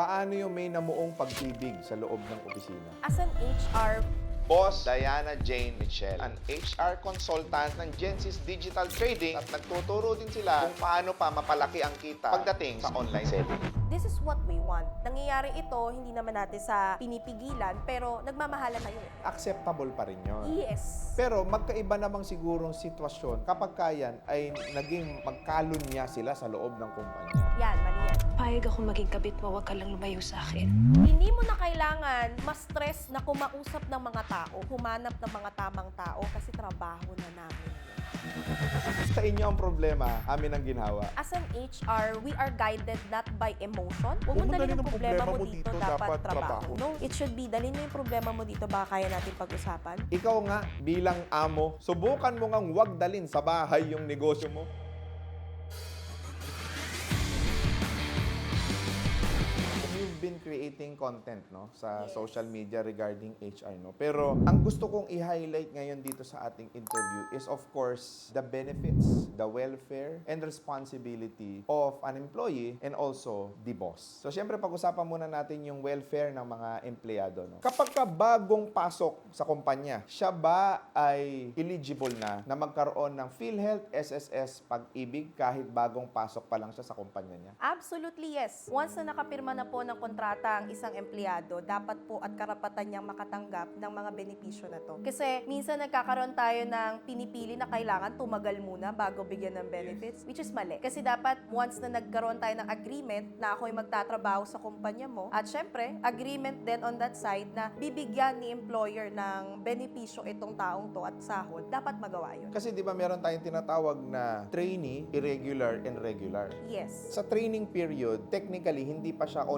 Paano yung may namuong pag-ibig sa loob ng opisina? As an HR, Boss Diana Jane Michelle, an HR consultant ng Genesis Digital Trading at nagtuturo din sila kung paano pa mapalaki ang kita pagdating sa online selling. this is what we want. Nangyayari ito, hindi naman natin sa pinipigilan, pero nagmamahalan tayo. Acceptable pa rin yun. Yes. Pero magkaiba namang sigurong sitwasyon kapag kayan ay naging magkalunya sila sa loob ng kumpanya. Yan, mali yan. Payag ako maging kabit mo, huwag ka lang lumayo sa akin. Hindi mo na kailangan ma-stress na kumausap ng mga tao, humanap ng mga tamang tao kasi trabaho na namin. Sa inyo ang problema, amin ang ginawa. As an HR, we are guided not by emotion. Huwag Huwag mo dalhin ang problema mo dito, dito, dapat dapat trabaho. trabaho. No, it should be, dalhin mo yung problema mo dito, baka kaya natin pag-usapan. Ikaw nga, bilang amo, subukan mo ngang wag dalin sa bahay yung negosyo mo. Been creating content no sa Yes. social media regarding HR no. Pero ang gusto kong i-highlight ngayon dito sa ating interview is of course the benefits, the welfare and responsibility of an employee and also the boss. So syempre pag-usapan muna natin yung welfare ng mga empleyado no. Kapag ka bagong pasok sa kumpanya, siya ba ay eligible na na magkaroon ng PhilHealth, SSS, pag-ibig kahit bagong pasok pa lang siya sa kumpanya niya? Absolutely yes. Once na nakapirma na po ng kontrata ang isang empleyado, dapat po at karapatan niyang makatanggap ng mga benepisyo na to. Kasi minsan nagkakaroon tayo ng pinipili na kailangan tumagal muna bago bigyan ng benefits, which is mali. Kasi dapat once na nagkaroon tayo ng agreement na ako'y magtatrabaho sa kumpanya mo, at syempre, agreement din on that side na bibigyan ni employer ng benepisyo itong taong to at sahod, dapat magawa yun. Kasi di ba meron tayong tinatawag na trainee, irregular, and regular. Yes. Sa training period, technically, hindi pa siya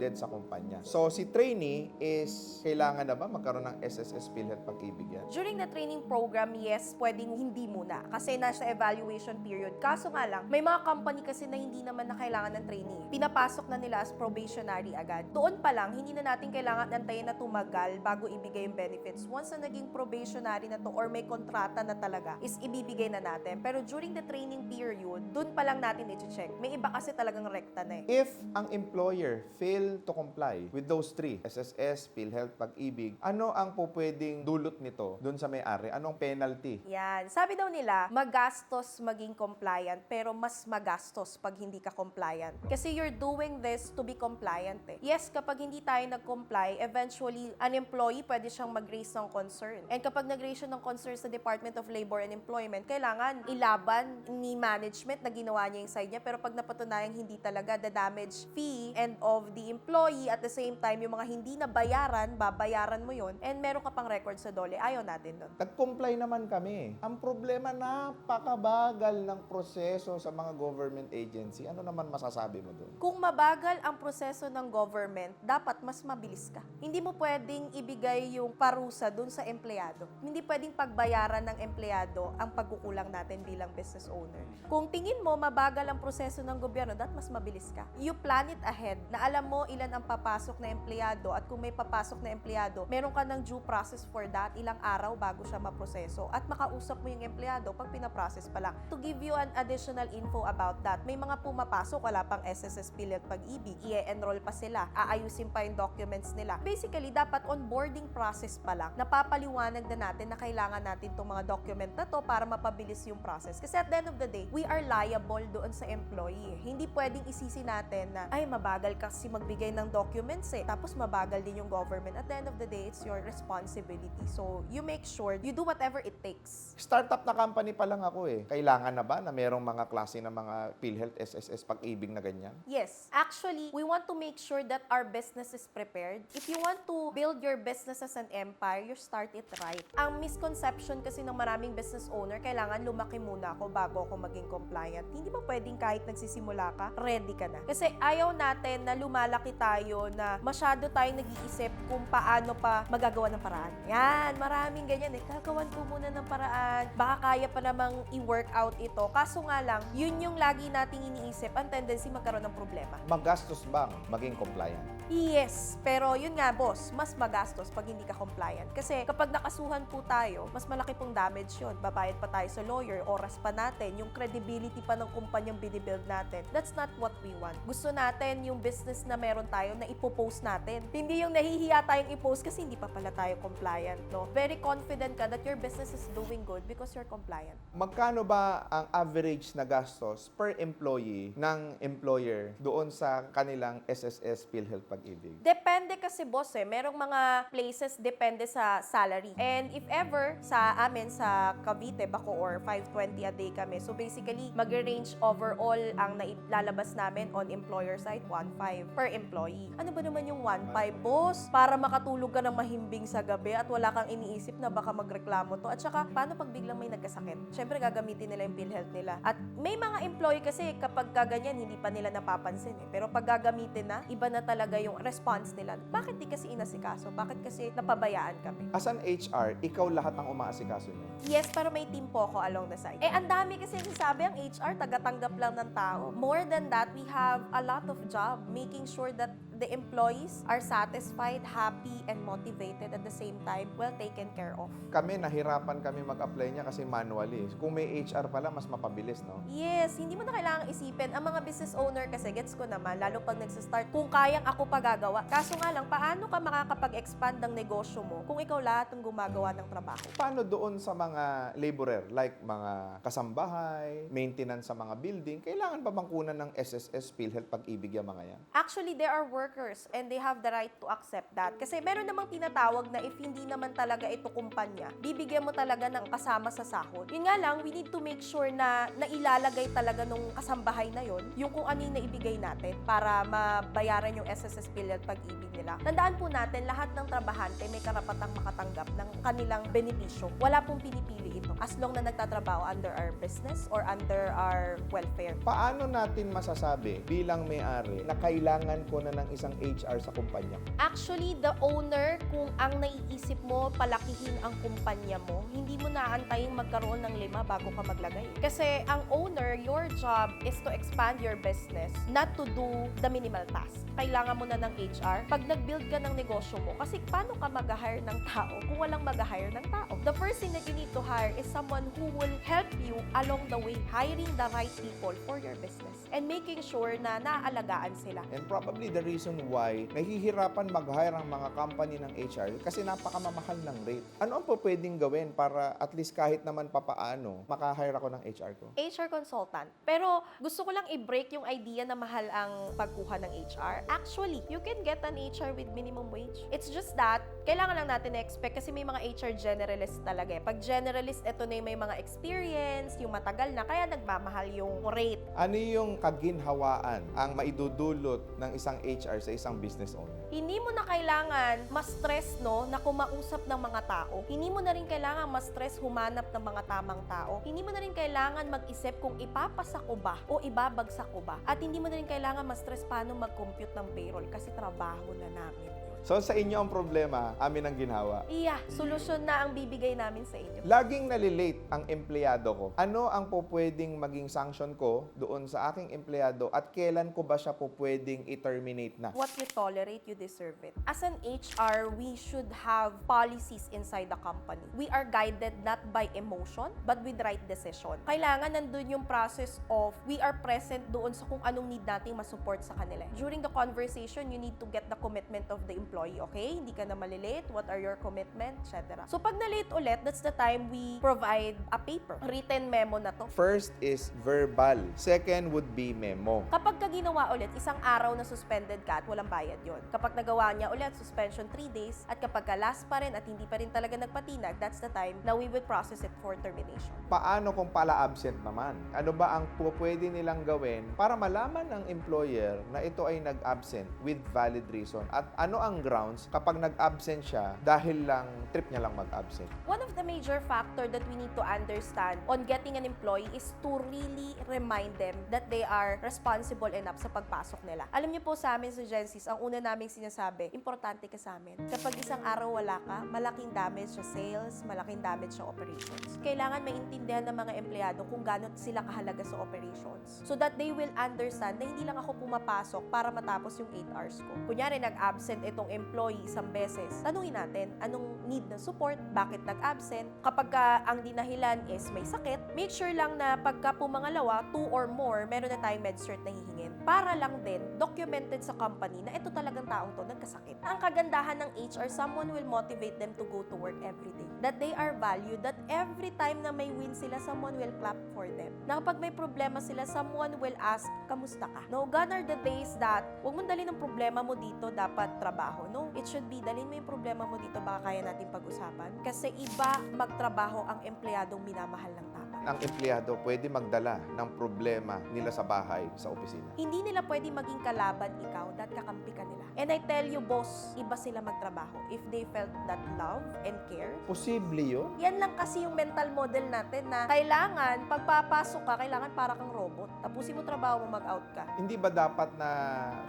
onboarded sa kumpanya. So, si trainee is, kailangan na ba magkaroon ng SSS PhilHealth pag-ibig yan? During the training program, yes, pwedeng hindi muna kasi nasa evaluation period. Kaso nga lang, may mga company kasi na hindi naman na kailangan ng trainee. Pinapasok na nila as probationary agad. Doon pa lang, hindi na natin kailangan antayin na tumagal bago ibigay yung benefits. Once na naging probationary na to or may kontrata na talaga, is ibibigay na natin. Pero during the training period, doon pa lang natin i-check. May iba kasi talagang rekta na eh. If ang employer fail to comply with those three, SSS, PhilHealth, pag-ibig, ano ang po pwedeng dulot nito dun sa may-ari? Anong penalty? Yan. Sabi daw nila, magastos maging compliant, pero mas magastos pag hindi ka compliant. Kasi you're doing this to be compliant eh. Yes, kapag hindi tayo nag-comply, eventually, an employee pwede siyang mag-raise ng concern. And kapag nag-raise siya ng concern sa Department of Labor and Employment, kailangan ilaban ni management na ginawa niya yung side niya. Pero pag napatunayang hindi talaga, the damage fee and of the employee at the same time, yung mga hindi na bayaran, babayaran mo yon and meron ka pang record sa dole, ayaw natin nun. Nag-comply naman kami. Ang problema, napakabagal ng proseso sa mga government agency. Ano naman masasabi mo dun? Kung mabagal ang proseso ng government, dapat mas mabilis ka. Hindi mo pwedeng ibigay yung parusa dun sa empleyado. Hindi pwedeng pagbayaran ng empleyado ang pagkukulang natin bilang business owner. Kung tingin mo mabagal ang proseso ng gobyerno, dapat mas mabilis ka. You plan it ahead na alam mo ilan ang papasok na empleyado at kung may papasok na empleyado, meron ka ng due process for that, ilang araw bago siya maproseso at makausap mo yung empleyado pag pinaprocess pa lang. To give you an additional info about that, may mga pumapasok, wala pang SSS Pilit Pag-ibig, i-enroll pa sila, aayusin pa yung documents nila. Basically, dapat onboarding process pa lang, napapaliwanag na natin na kailangan natin itong mga document na to para mapabilis yung process. Kasi at the end of the day, we are liable doon sa employee. Hindi pwedeng isisi natin na, ay, mabagal kasi magbigay ng documents eh. Tapos mabagal din yung government. At the end of the day, it's your responsibility. So, you make sure you do whatever it takes. Startup na company pa lang ako eh. Kailangan na ba na merong mga klase ng mga PhilHealth, SSS, pag-ibig na ganyan? Yes. Actually, we want to make sure that our business is prepared. If you want to build your business as an empire, you start it right. Ang misconception kasi ng maraming business owner, kailangan lumaki muna ako bago ako maging compliant. Hindi ba pwedeng kahit nagsisimula ka, ready ka na? Kasi ayaw natin na lumalaki tayo na masyado tayong nag-iisip kung paano pa magagawa ng paraan. Yan, maraming ganyan eh. Gagawan ko muna ng paraan. Baka kaya pa namang i-work out ito. Kaso nga lang, yun yung lagi nating iniisip, ang tendency magkaroon ng problema. Magastos bang maging compliant? Yes, pero yun nga boss, mas magastos pag hindi ka compliant. Kasi kapag nakasuhan po tayo, mas malaki pong damage yun. Babayad pa tayo sa lawyer, oras pa natin, yung credibility pa ng kumpanyang binibuild natin. That's not what we want. Gusto natin yung business na meron tayo na ipopost natin. Hindi yung nahihiya tayong i-post kasi hindi pa pala tayo compliant, no? Very confident ka that your business is doing good because you're compliant. Magkano ba ang average na gastos per employee ng employer doon sa kanilang SSS PhilHealth Pag-ibig? Depende kasi boss eh. Merong mga places depende sa salary. And if ever sa amin sa Cavite, Bacoor, 520 a day kami. So basically, mag-range overall ang nailalabas namin on employer side, 1.5 per employee. Ano ba naman yung 1.5 boss? Para makatulog ka ng mahimbing sa gabi at wala kang iniisip na baka magreklamo to. At saka, paano pag biglang may nagkasakit? Siyempre, gagamitin nila yung PhilHealth nila. At may mga employee kasi kapag kaganyan, hindi pa nila napapansin eh. Pero pag gagamitin na, iba na talaga yung response nila. Bakit di kasi inasikaso? Bakit kasi napabayaan kami? As an HR, ikaw lahat ang umaasikaso niyo. Yes, pero may team po ako along the side. Eh, ang dami kasi sasabi ang HR, tagatanggap lang ng tao. More than that, we have a lot of job making sure that the employees are satisfied, happy, and motivated at the same time, well taken care of. Kami, nahirapan kami mag-apply niya kasi manually. Kung may HR pala, mas mapabilis, no? Yes, hindi mo na kailangang isipin. Ang mga business owner kasi, gets ko naman, lalo pag nagsistart, kung kayang ako pa gagawa. Kaso nga lang, paano ka makakapag-expand ng negosyo mo kung ikaw lahat ang gumagawa ng trabaho? Paano doon sa mga laborer, like mga kasambahay, maintenance sa mga building, kailangan ba bang kunan ng SSS PhilHealth Pag-ibig yung mga yan? Actually, they are workers and they have the right to accept that. Kasi meron namang tinatawag na if hindi naman talaga ito kumpanya, bibigyan mo talaga ng kasama sa sahod. Yun nga lang, we need to make sure na nailalagay talaga nung kasambahay na yon yung kung ano yung naibigay natin para mabayaran yung SSS PhilHealth pag-ibig nila. Tandaan po natin, lahat ng trabahante may karapatang makatanggap ng kanilang benepisyo. Wala pong pinipili ito as long na nagtatrabaho under our business or under our welfare. Paano natin masasabi bilang may-ari na kailangan ko na ng isang HR sa kumpanya? Actually, the owner, kung ang naiisip mo, palakihin ang kumpanya mo, hindi mo naantayin magkaroon ng lima bago ka maglagay. Kasi ang owner, your job is to expand your business, not to do the minimal task. Kailangan mo na ng HR. Pag nag-build ka ng negosyo mo, kasi paano ka mag-hire ng tao kung walang mag-hire ng tao? The first thing that you need to hire is someone who will help you along the way, hiring the right people for your business and making sure na naaalagaan sila. And probably the reason why nahihirapan mag-hire ang mga company ng HR kasi napakamamahal ng rate. Ano ang po pwedeng gawin para at least kahit naman papaano makahire ako ng HR ko? HR consultant. Pero gusto ko lang i-break yung idea na mahal ang pagkuha ng HR. Actually, you can get an HR with minimum wage. It's just that, kailangan lang natin expect kasi may mga HR generalist talaga eh. Pag generalist, ito na yung may mga experience, yung matagal na, kaya nagmamahal yung rate. Ano yung kaginhawaan ang maidudulot ng isang HR sa isang business owner? Hindi mo na kailangan ma-stress no, na kumausap ng mga tao. Hindi mo na rin kailangan ma-stress humanap ng mga tamang tao. Hindi mo na rin kailangan mag-isip kung ipapasa ko ba o ibabagsak ko ba. At hindi mo na rin kailangan ma-stress paano mag-compute ng payroll kasi trabaho na namin. So sa inyo ang problema, amin ang ginhawa. Iya, solusyon na ang bibigay namin sa inyo. Laging nalilate ang empleyado ko. Ano ang po pwedeng maging sanction ko doon sa aking empleyado at kailan ko ba siya po pwedeng i-terminate na? What you tolerate, you deserve it. As an HR, we should have policies inside the company. We are guided not by emotion, but with right decision. Kailangan nandun yung process of we are present doon sa kung anong need nating masupport sa kanila. During the conversation, you need to get the commitment of the employee, okay? Hindi ka na malilate. What are your commitment, etc. So pag na-late ulit, that's the time we provide a paper. Written memo na to. First is verbal. Second would be memo. Kapag ka ginawa ulit, isang araw na suspended ka at walang bayad yon. Kapag nagawa niya ulit, suspension 3 days. At kapag ka last pa rin at hindi pa rin talaga nagpatinag, that's the time na we will process it for termination. Paano kung pala absent naman? Ano ba ang pwede nilang gawin para malaman ng employer na ito ay nag-absent with valid reason? At ano ang grounds kapag nag-absent siya dahil lang trip niya lang mag-absent? One of the major factor that we need to understand on getting an employee is to really remind them that they are responsible enough sa pagpasok nila. Alam niyo po sa amin sa Genesis, ang una naming sinasabi, importante ka sa amin. Kapag isang araw wala ka, malaking damage sa sales, malaking damage sa operations. Kailangan maintindihan ng mga empleyado kung gaano sila kahalaga sa operations. So that they will understand na hindi lang ako pumapasok para matapos yung 8 hours ko. Kunyari, nag-absent itong employee isang beses, tanungin natin anong need ng support, bakit nag-absent. Kapag ka ang dinahilan is may sakit, make sure lang na pagka pumangalawa, two or more, meron na tayong med cert na hihingin. para lang din documented sa company na ito talagang taong to nagkasakit. Ang kagandahan ng HR, someone will motivate them to go to work every day. That they are valued, that every time na may win sila, someone will clap for them. Na kapag may problema sila, someone will ask, kamusta ka? No, gone are the days that, huwag mong dalhin ang problema mo dito, dapat trabaho. No, it should be, dalhin mo yung problema mo dito, baka kaya natin pag-usapan. Kasi iba magtrabaho ang empleyadong minamahal ng. Ang empleyado pwede magdala ng problema nila sa bahay, sa opisina. Hindi nila pwede maging kalaban ikaw dahil kakampi ka nila. And I tell you, boss, iba sila magtrabaho if they felt that love and care. Posible yun? Yan lang kasi yung mental model natin na kailangan, pagpapasok ka, kailangan para kang robot. Tapusin mo trabaho mo, mag-out ka. Hindi ba dapat na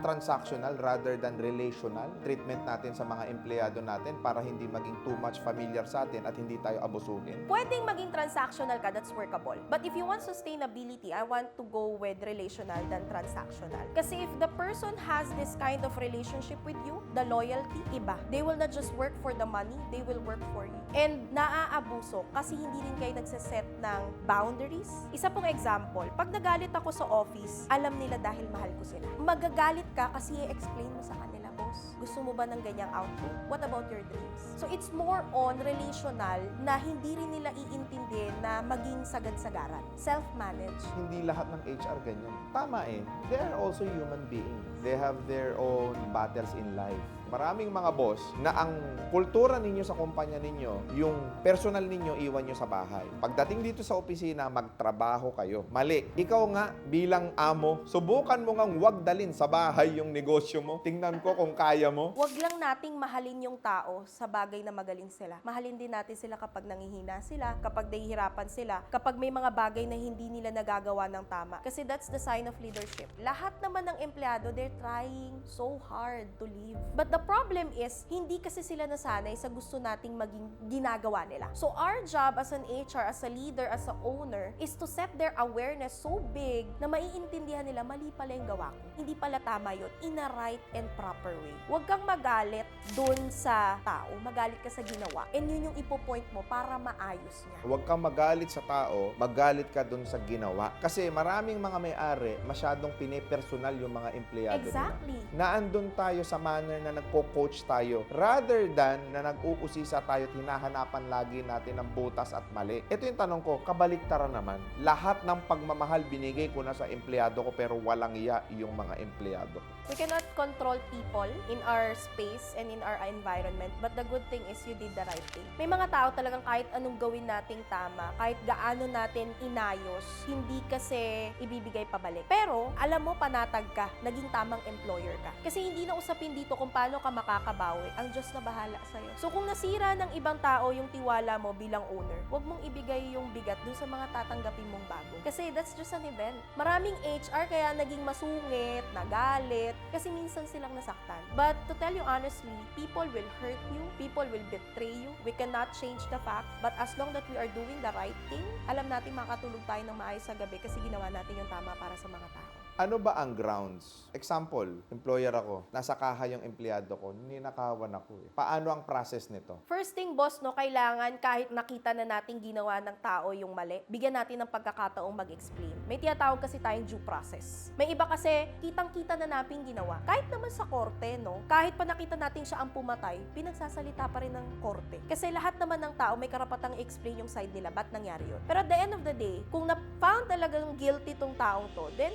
transactional rather than relational treatment natin sa mga empleyado natin para hindi maging too much familiar sa atin at hindi tayo abusuhin? Pwedeng maging transactional ka, that's workable. But if you want sustainability, I want to go with relational than transactional. Kasi if the person has this kind of relationship with you, the loyalty, iba. They will not just work for the money, they will work for you. And naaabuso kasi hindi rin kayo nagsaset ng boundaries. Isa pong example, pag nagalit ako sa office, alam nila dahil mahal ko sila. Magagalit ka kasi i-explain mo sa kanila, boss. Gusto mo ba ng ganyang output? What about your dreams? So it's more on relational na hindi rin nila iintindi na maging sagad-sagaran. Self-manage. Hindi lahat ng HR ganyan. Tama eh. They are also human beings. They have their own battles in life. Maraming mga boss na ang kultura ninyo sa kumpanya ninyo, yung personal ninyo iwan nyo sa bahay. Pagdating dito sa opisina, magtrabaho kayo. Mali. Ikaw nga, bilang amo, subukan mo ngang wag dalin sa bahay yung negosyo mo. Tingnan ko kung kaya mo. Huwag lang nating mahalin yung tao sa bagay na magaling sila. Mahalin din natin sila kapag nangihina sila, kapag nahihirapan sila, kapag may mga bagay na hindi nila nagagawa ng tama. Kasi that's the sign of leadership. Lahat naman ng empleyado, they're trying so hard to live. But the problem is, hindi kasi sila nasanay sa gusto nating maging ginagawa nila. So our job as an HR, as a leader, as a owner, is to set their awareness so big na maiintindihan nila mali pala yung gawa ko. Hindi pala tama yun in a right and proper way. Huwag kang magalit dun sa tao, magalit ka sa ginawa. And yun yung ipopoint mo para maayos niya. Huwag kang magalit sa tao, magalit ka dun sa ginawa. Kasi maraming mga may-ari, masyadong pinipersonal yung mga empleyado nila. Exactly. Naandun tayo sa manner na nagko-coach tayo rather than na nag-uusisa tayo at hinahanapan lagi natin ng butas at mali. Ito yung tanong ko, kabaliktaran naman. Lahat ng pagmamahal binigay ko na sa empleyado ko pero walang iya yung mga empleyado ko. We cannot control people in our space and in our environment, but the good thing is you did the right thing. May mga tao talagang kahit anong gawin nating tama, kahit gaano natin inayos, hindi kasi ibibigay pabalik. Pero, alam mo, panatag ka, naging tamang employer ka. Kasi hindi na usapin dito kung paano ka makakabawi. Ang Diyos na bahala sa'yo. So, kung nasira ng ibang tao yung tiwala mo bilang owner, huwag mong ibigay yung bigat dun sa mga tatanggapin mong bago. Kasi that's just an event. Maraming HR kaya naging masungit, nagalit, kasi minsan silang nasaktan. But to tell you honestly, people will hurt you, people will betray you. We cannot change the fact, but as long that we are doing the right thing, alam natin makatulog tayo ng maayos sa gabi kasi ginawa natin yung tama para sa mga tao. Ano ba ang grounds? Example, employer ako, nasa kaha yung empleyado ko, ninakawan ako eh. Paano ang process nito? First thing, boss, no, kailangan kahit nakita na natin ginawa ng tao yung mali, bigyan natin ng pagkakataong mag-explain. May tinatawag kasi tayong due process. May iba kasi, kitang-kita na natin ginawa. Kahit naman sa korte, no, kahit pa nakita natin siya ang pumatay, pinagsasalita pa rin ng korte. Kasi lahat naman ng tao may karapatang i-explain yung side nila, ba't nangyari yun. Pero at the end of the day, kung na-found talagang guilty tong taong to, then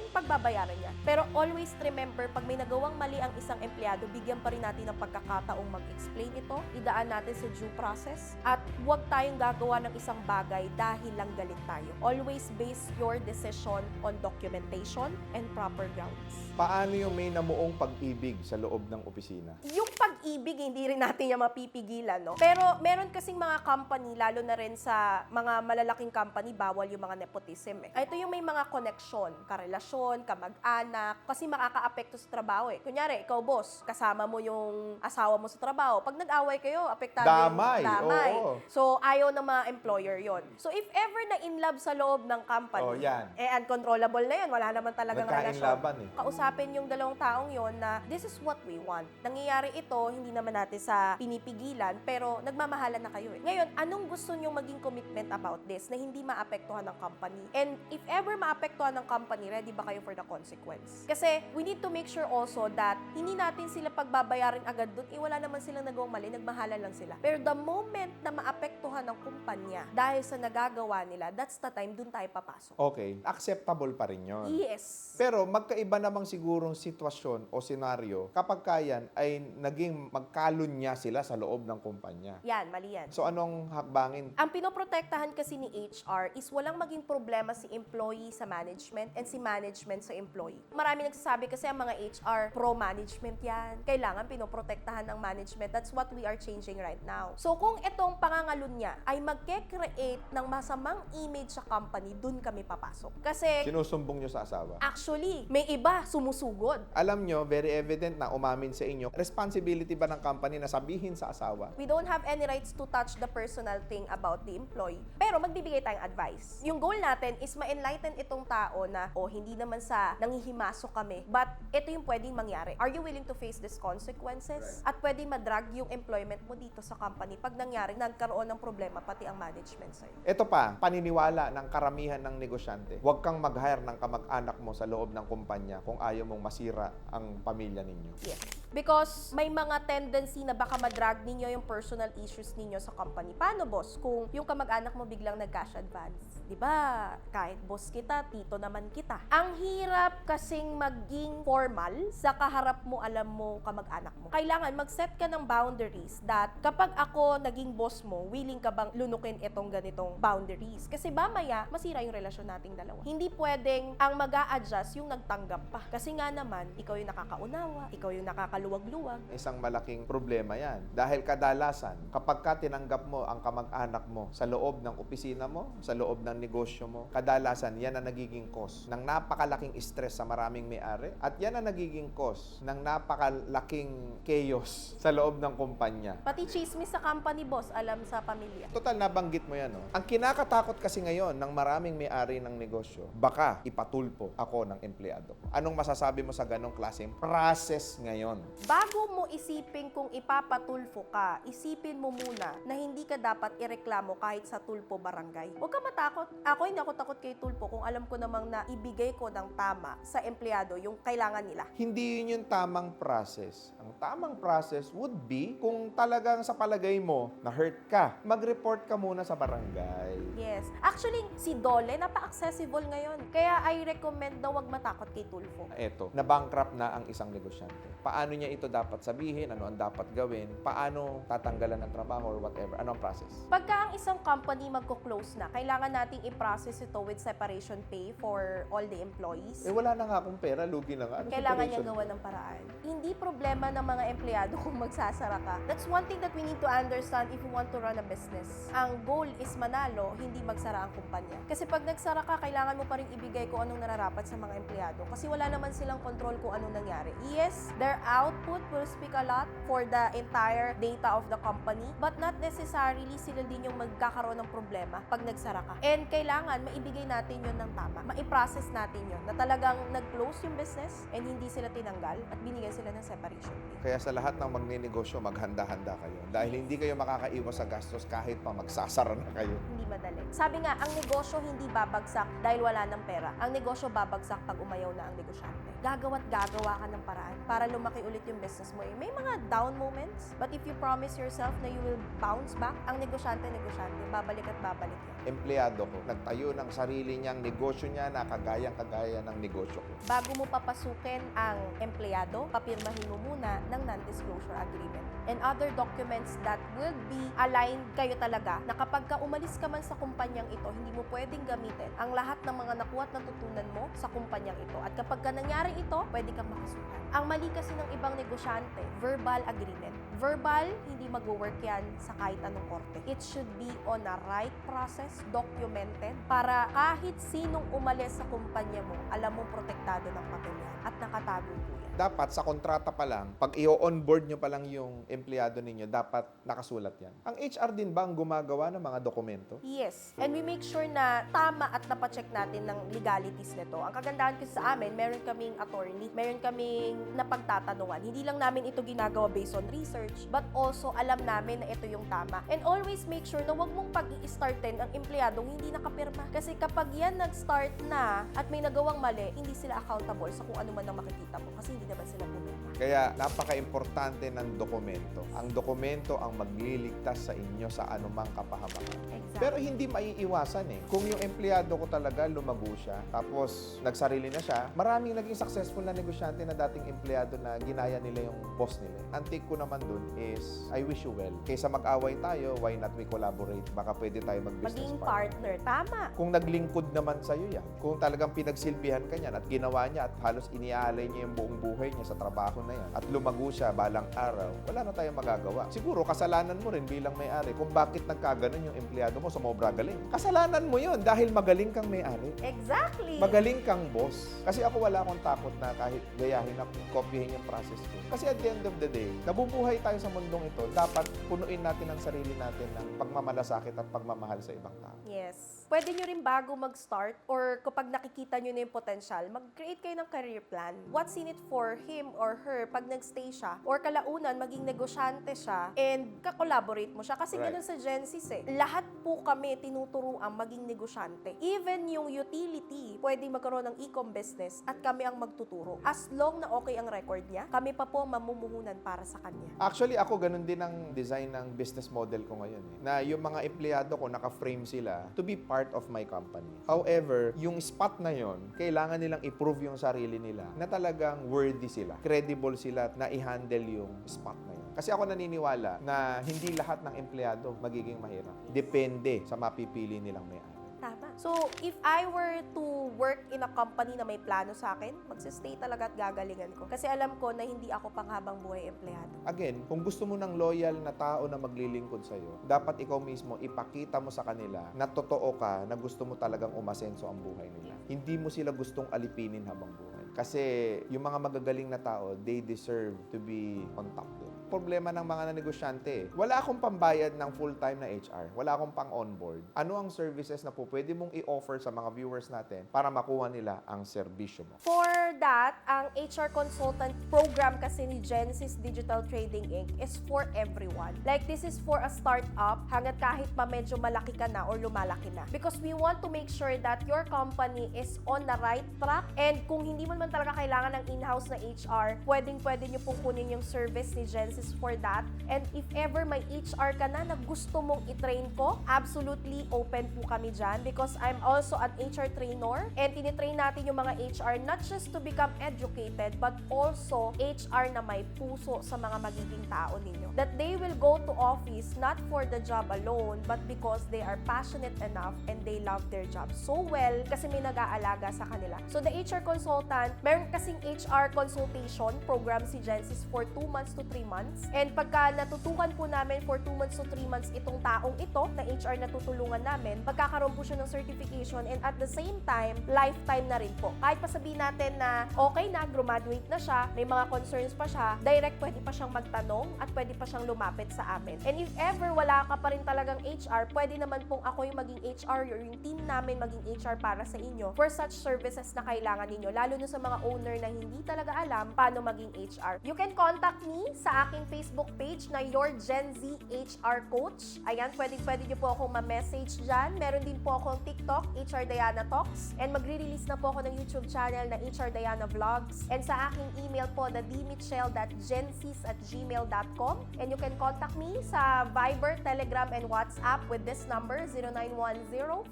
pagbabayaran niya. Pero always remember, pag may nagawang mali ang isang empleyado, bigyan pa rin natin ng pagkakataong mag-explain ito, idaan natin sa due process, at huwag tayong gagawa ng isang bagay dahil lang galit tayo. Always base your decision on documentation and proper grounds. Paano yung may namuong pag-ibig sa loob ng opisina? Yung pag-ibig, hindi rin natin yung mapipigilan, no? Pero meron kasing mga company, lalo na rin sa mga malalaking company, bawal yung mga nepotism eh. Ito yung may mga connection, karelasyon, kamag-anak, kasi makaka-apekto sa trabaho eh. Kunyari, ikaw boss, kasama mo yung asawa mo sa trabaho. Pag nag-away kayo, apektado Damay, yung damay. oo. So, ayaw ng mga employer yon. So, if ever na in love sa loob ng company, Oh, yan. eh uncontrollable na yun, wala naman talagang Nagkain relasyon laban eh. kausapin yung dalawang taong yon na this is what we want. Nangyayari ito, hindi naman natin sa pinipigilan, pero nagmamahalan na kayo eh. Ngayon, anong gusto nyong maging commitment about this na hindi maapektuhan ng company? And if ever maapektuhan ng company, ready ba kayo for the consequence? Kasi we need to make sure also that hindi natin sila pagbabayarin agad doon, eh wala naman silang nagawang mali, nagmahalan lang sila. Pero the moment na maapektuhan ng kumpanya dahil sa nagagawa nila, that's the time doon tayo papasok. Okay, acceptable pa rin yun. Yes. Pero magkaiba namang sigurong sitwasyon o senaryo kapag kayan ay naging magkalunya sila sa loob ng kumpanya. Yan, mali yan. So anong hakbangin? Ang pinoprotektahan kasi ni HR is walang maging problema si employee sa management and si management sa employee. Marami nagsasabi kasi ang mga HR pro-management yan. Kailangan pinoprotektahan ng management. That's what we are changing right now. So kung itong pangangalun niya ay magke-create ng masamang image sa company, dun kami papasok. Kasi Sinusumbong nyo sa asawa. actually, may iba sumusugod. Alam nyo, very evident na umamin sa inyo, responsibility ba ng company na sabihin sa asawa? We don't have any rights to touch the personal thing about the employee. Pero magbibigay tayong advice. Yung goal natin is ma-enlighten itong tao na, oh, hindi naman sa nangihimasok kami, but ito yung pwedeng mangyari. Are you willing to face these consequences? At pwedeng madrag yung employment mo dito sa company pag nangyari, nagkaroon ng problema pati ang management sa'yo. Ito pa, paniniwala ng karamihan ng negosyante. Huwag kang mag-hire ng kamag-anak mo sa loob ng kumpanya kung ayaw mong masira ang pamilya ninyo. Yes. Because may mga tendency na baka madrag ninyo yung personal issues ninyo sa company. Paano, boss? Kung yung kamag-anak mo biglang nag-cash advance. Di ba? Kahit boss kita, tito naman kita. Ang hirap kasing maging formal sa kaharap mo, alam mo, kamag-anak mo. Kailangan mag-set ka ng boundaries that kapag ako naging boss mo, willing ka bang lunukin itong ganitong boundaries? Kasi mamaya, masira yung relasyon nating dalawa. Hindi pwedeng ang mag adjust yung nagtanggap pa. Kasi nga naman, ikaw yung nakakaunawa, ikaw yung nakakaluwag-luwag. Isang malaking problema yan. Dahil kadalasan, kapag ka tinanggap mo ang kamag-anak mo sa loob ng opisina mo, sa loob ng negosyo mo, kadalasan yan ang nagiging cause ng napakalaking stress sa maraming may-ari at yan ang nagiging cause ng napakalaking chaos sa loob ng kumpanya. Pati chismis sa company boss, alam sa pamilya. Total, nabanggit mo yan. No? Ang kinakatakot kasi ngayon ng maraming may-ari ng negosyo, baka ipatulpo ako ng empleyado. Anong masasabi mo sa ganong klaseng process ngayon? Bago mo isipin kung ipapatulfo ka, isipin mo muna na hindi ka dapat ireklamo kahit sa tulpo barangay. Huwag ka matakot. Ako hindi ako takot kay tulpo kung alam ko namang na ibigay ko ng tama sa empleyado yung kailangan nila. Hindi yun yung tamang process. Ang tamang process would be kung talagang sa palagay mo na hurt ka, mag-report ka muna sa barangay. Yes. Actually, si Dole, napaka-accessible ngayon. Kaya I recommend na huwag matakot kay tulfo. Eto, na-bankrupt na ang isang negosyante. Paano niya ito dapat sabihin? Ano ang dapat gawin? Paano tatanggalan ng trabaho or whatever? Ano ang process? Pagka ang isang company magko-close na, kailangan nating i-process ito with separation pay for all the employees. Eh wala na nga akong pera, lugi na nga. Ano kailangan niya gawa ng paraan. Hindi problema ng mga empleyado kung magsasara ka. That's one thing that we need to understand if you want to run a business. Ang goal is manalo, hindi magsara ang kumpanya. Kasi pag nagsara ka, kailangan mo pa rin ibigay kung anong nararapat sa mga empleyado. Kasi wala naman silang control kung anong nangyari. Yes, their output will speak a lot for the entire data of the company, but not necessarily sila din yung magkakaroon ng problema pag nagsara ka. And kailangan maibigay natin yun ng tama. Ma-process natin yun na talagang nag-close yung business and hindi sila tinanggal at binigyan sila ng separation. Kaya sa lahat ng magninegosyo, maghanda-handa kayo. Dahil hindi kayo makakaiwas sa gastos kahit pa magsasara na kayo. Hindi madali. Sabi nga, ang negosyo hindi babagsak dahil wala ng pera. Ang negosyo babagsak pag umayaw na ang negosyante. Gagawa't gagawa ka ng paraan para lumaki ulit yung business mo. Eh, May mga down moments, but if you promise yourself na you will bounce back, ang negosyante, negosyante, babalik at babalik yan. Empleyado ko, nagtayo ng sarili niyang negosyo niya na kagayang-kagaya ng negosyo ko. Bago mo papasukin ang empleyado, papirmahin mo muna ng non-disclosure agreement and other documents that will be aligned kayo talaga na kapag ka umalis ka man sa kumpanyang ito, hindi mo pwedeng gamitin ang lahat ng mga nakuha at natutunan mo sa kumpanyang ito. At kapag ka nangyari ito, pwede kang makasuhan. Ang mali kasi ng ibang negosyante, verbal agreement. Verbal, hindi mag-work yan sa kahit anong korte. It should be on a right process, documented, para kahit sinong umalis sa kumpanya mo, alam mo protektado ng papel at nakatago po. Dapat sa kontrata pa lang, pag i-onboard nyo pa lang yung empleyado ninyo, dapat nakasulat yan. Ang HR din ba ang gumagawa ng mga dokumento? Yes. And we make sure na tama at napacheck natin ng legalities nito. Ang kagandahan kasi sa amin, meron kaming attorney, meron kaming napagtatanungan. Hindi lang namin ito ginagawa based on research, but also alam namin na ito yung tama. And always make sure na wag mong pag i-start din ang empleyadong hindi nakapirma. Kasi kapag yan nag-start na at may nagawang mali, hindi sila accountable sa kung ano man ang makikita mo kasi hindi naman sila pumirma. Kaya napaka-importante ng dokumento. Ang dokumento ang magliligtas sa inyo sa anumang kapahamakan. Exactly. Pero hindi maiiwasan eh. Kung yung empleyado ko talaga lumago siya, tapos nagsarili na siya, maraming naging successful na negosyante na dating empleyado na ginaya nila yung boss nila. Ang take ko naman dun is, I wish you well. Kaysa mag-away tayo, why not we collaborate? Baka pwede tayo mag-business Maging partner. partner. Tama. Kung naglingkod naman sa'yo yan, kung talagang pinagsilbihan ka niyan at ginawa niya at halos iniaalay niya yung buong buhay niya sa trabaho na yan at lumago siya balang araw, wala na tayong magagawa. Siguro, kasalanan mo rin bilang may-ari kung bakit nagkaganon yung empleyado mo, sumobra galing. Kasalanan mo yun dahil magaling kang may-ari. Exactly. Magaling kang boss. Kasi ako wala akong takot na kahit gayahin ako, kopyahin yung process ko. Kasi at the end of the day, nabubuhay tayo sa mundong ito, dapat punuin natin ang sarili natin ng pagmamalasakit at pagmamahal sa ibang tao. Yes. Pwede nyo rin bago mag-start or kapag nakikita nyo na yung potential, mag-create kayo ng career plan. What's in it for him or her pag nag-stay siya? Or kalaunan, maging negosyante siya and ka-collaborate mo siya. Kasi Right. ganun sa Genesis eh. Lahat po kami tinuturuan maging negosyante. Even yung utility, pwedeng magkaroon ng e-com business at kami ang magtuturo. As long na okay ang record niya, kami pa po mamumuhunan para sa kanya. Actually, ako ganun din ang design ng business model ko ngayon. Eh. Na yung mga empleyado ko, naka-frame sila to be part of my company. However, yung spot na yon, kailangan nilang i-prove yung sarili nila na talagang worthy sila, credible sila na i-handle yung spot na yun. Kasi ako naniniwala na hindi lahat ng empleyado magiging mahirap. Depende sa mapipili nilang may-ari. Tama. So, if I were to work in a company na may plano sa akin, magsistay talaga at gagalingan ko. Kasi alam ko na hindi ako panghabang buhay empleyado. Again, kung gusto mo ng loyal na tao na maglilingkod sa'yo, dapat ikaw mismo ipakita mo sa kanila na totoo ka na gusto mo talagang umasenso ang buhay nila. Hindi mo sila gustong alipinin habang buhay. Kasi yung mga magagaling na tao, they deserve to be on top. Problema ng mga negosyante eh. Wala akong pambayad ng full-time na HR. Wala akong pang-onboard. Ano ang services na po pwede mong i-offer sa mga viewers natin para makuha nila ang serbisyo mo? For that, ang HR consultant program kasi ni Genesis Digital Trading Inc. is for everyone. Like, this is for a startup hanggat kahit pa medyo malaki ka na or lumalaki na. Because we want to make sure that your company is on the right track and kung hindi mo man talaga kailangan ng in-house na HR, pwedeng-pwede nyo pong kunin yung service ni Genesis for that. And if ever may HR ka na na gusto mong i-train ko, absolutely open po kami dyan because I'm also an HR trainer and tinitrain natin yung mga HR not just to become educated but also HR na may puso sa mga magiging tao ninyo. That they will go to office not for the job alone but because they are passionate enough and they love their job so well kasi may nag-aalaga sa kanila. So the HR consultant, meron kasing HR consultation program si Genesis for 2 months to 3 months. And pagka natutukan po namin for 2 months to 3 months itong taong ito na HR na tutulungan namin, magkakaroon po siya ng certification and at the same time, lifetime na rin po. Kahit pa sabihin natin na okay na, graduate na siya, may mga concerns pa siya, direct pwede pa siyang magtanong at pwede pa siyang lumapit sa amin. And if ever wala ka pa rin talagang HR, pwede naman pong ako yung maging HR or yung team namin maging HR para sa inyo for such services na kailangan ninyo, lalo na sa mga owner na hindi talaga alam paano maging HR. You can contact me sa aking Facebook page na Your Gen Z HR Coach. Ayan, pwede pwede nyo po akong ma-message dyan. Meron din po akong TikTok, HR Diana Talks. And magre-release na po ako ng YouTube channel na HR Diana Vlogs. And sa aking email po na dmitchell.gensis at gmail.com. And you can contact me sa Viber, Telegram, and WhatsApp with this number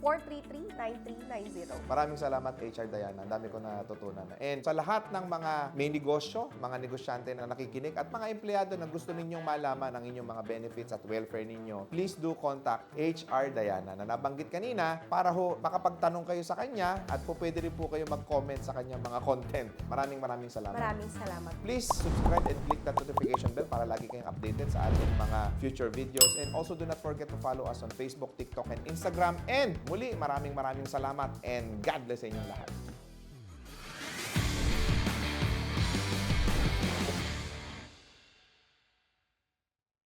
0910-433-9390. Maraming salamat HR Diana. Ang dami ko natutunan. And sa lahat ng mga may negosyo, mga negosyante na nakikinig at mga empleyado na gusto ninyong malaman ang inyong mga benefits at welfare ninyo, please do contact HR Diana na nabanggit kanina para ho makapagtanong kayo sa kanya at po pwede rin po kayo mag-comment sa kanyang mga content. Maraming maraming salamat. Maraming salamat. Please subscribe and click that notification bell para lagi kayong updated sa ating mga future videos. And also do not forget to follow us on Facebook, TikTok, and Instagram. And muli, maraming maraming salamat and God bless sa inyong lahat.